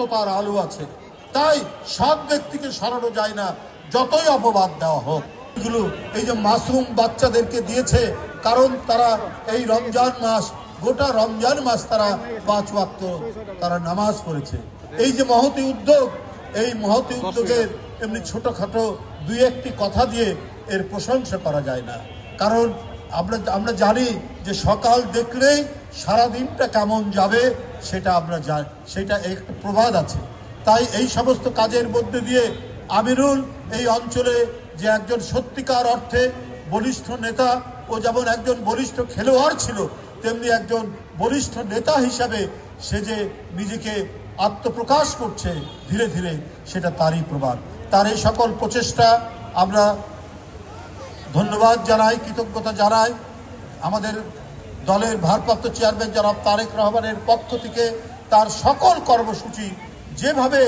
সত্যতার আলো আছে। তাই সব ব্যক্তিকে সরানো যায় না যতই অপবাদ দেওয়া হোক। এগুলো এই যে মাসুম বাচ্চাদেরকে দিয়েছে কারণ তারা এই রমজান মাস গোটা রমজান মাস তারা পাঁচ ওয়াক্ত তারা নামাজ পড়েছে। এই যে মহতি উদ্যোগ এই মহতি উদ্যোগের এমনি ছোটখাটো দুই একটি কথা দিয়ে এর প্রশংসা করা যায় না। কারণ আমরা আমরা জানি যে সকাল দেখলেই সারাদিনটা কেমন যাবে সেটা আমরা জানি সেটা একটা প্রবাদ আছে। তাই এই সমস্ত কাজের মধ্যে দিয়ে আমিরুল এই অঞ্চলে যে একজন সত্যিকার অর্থে বলিষ্ঠ নেতা ও যেমন একজন বলিষ্ঠ খেলোয়াড় ছিল, তেমনি একজন বলিষ্ঠ নেতা হিসাবে সে যে নিজেকে আত্মপ্রকাশ করছে ধীরে ধীরে, সেটা তারই প্রমাণ তার এই সকল প্রচেষ্টা আমরা ধন্যবাদ জানাই, কৃতজ্ঞতা জানাই। আমাদের দলের ভারপ্রাপ্ত চেয়ারম্যান জনাব তারেক রহমানের পক্ষ থেকে তার সকল কর্মসূচি যেভাবে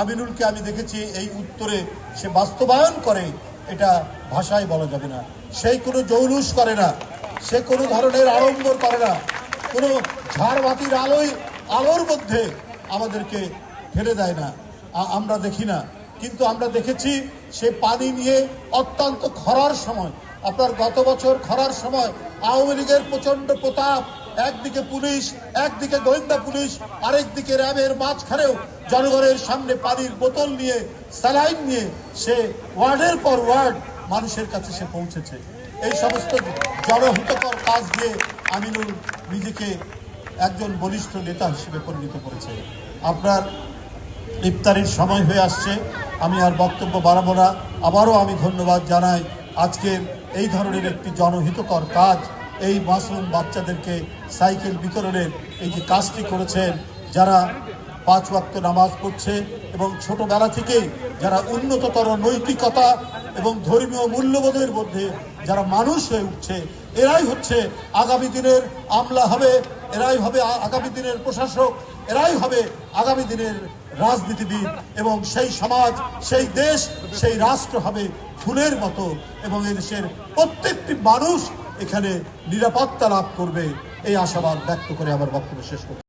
আমিনুলকে আমি দেখেছি এই উত্তরে সে বাস্তবায়ন করে, এটা ভাষায় বলা যাবে না। সেই কোনো জৌলুস করে না, সে কোনো ধরনের আড়ম্বর করে না, কোনো ঝাড়বাতির আলোয়, আলোর মধ্যে আমাদেরকে ফেলে দেয় না। আমরা দেখি না। কিন্তু আমরা দেখেছি সে পানি নিয়ে অত্যন্ত খরার সময় আপনার গত বছর খরার সময় আওয়ামী লীগের প্রচণ্ড প্রতাপ, একদিকে পুলিশ, একদিকে গোয়েন্দা পুলিশ, আরেকদিকে র্যাবের মাঝখানেও জনগণের সামনে পানির বোতল নিয়ে, স্যালাইন নিয়ে সে ওয়ার্ডের পর ওয়ার্ড মানুষের কাছে সে পৌঁছেছে। এই সমস্ত জনহিতকর কাজ দিয়ে আমিনুল নিজেকে একজন বলিষ্ঠ নেতা হিসেবে পরিণত করেছে। আপনার ইফতারির সময় হয়ে আসছে, আমি আর বক্তব্য বাড়াবো না। আবারও আমি ধন্যবাদ জানাই আজকের এই ধরনের একটি জনহিতকর কাজ এই মাসরুম বাচ্চাদেরকে সাইকেল বিতরণের এই যে কাজটি করেছেন, যারা পাঁচ ওয়াক্ত নামাজ পড়ছে এবং ছোটবেলা থেকেই যারা উন্নততর নৈতিকতা এবং ধর্মীয় মূল্যবোধের মধ্যে যারা মানুষ হয়ে উঠছে, এরাই হচ্ছে আগামী দিনের আমলা হবে, এরাই হবে আগামী দিনের প্রশাসক, এরাই হবে আগামী দিনের রাজনীতিবিদ এবং সেই সমাজ, সেই দেশ, সেই রাষ্ট্র হবে ফুলের মতো এবং এই দেশের প্রত্যেকটি মানুষ এখানে নিরাপত্তা লাভ করবে, এই আশাবাদ ব্যক্ত করে আমার বক্তব্য শেষ করছি।